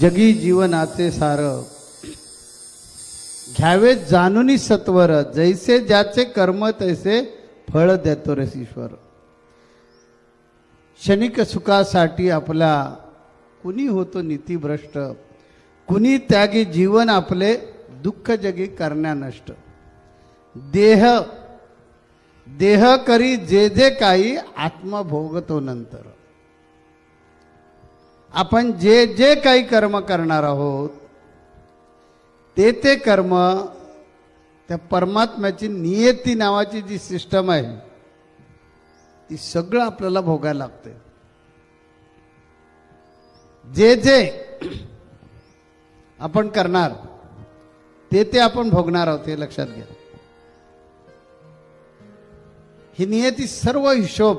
जगी जीवनाचे सार. घ्यावे जाणूनी सत्वर जैसे ज्याचे कर्म तैसे फळ देतो रसीश्वर क्षणिक सुखासाठी आपला कुणी होतो नीतीभ्रष्ट? कुणी त्यागी जीवन आपले दुःख जगी करण्या नष्ट? देह देह करी जे जे काही आत्मा भोगतो नंतर. आपण जे जे काही कर्म करणार आहोत ते ते कर्म त्या परमात्म्याची नियती नावाची जी सिस्टम आहे ती सगळं आपल्याला भोगायला लागते. जे जे आपण करणार ते ते आपण भोगणार आहोत हे लक्षात घ्या. ही नियती सर्व हिशोब